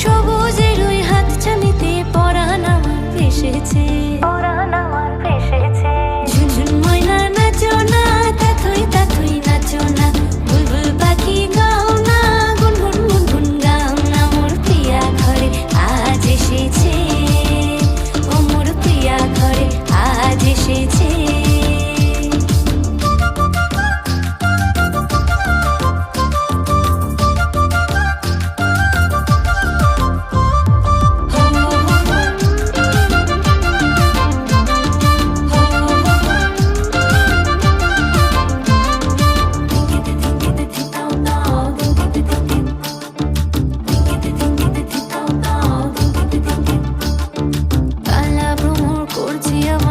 সবুজের ওই হাতছানিতে পরাণ আমার ভেসেছে por te.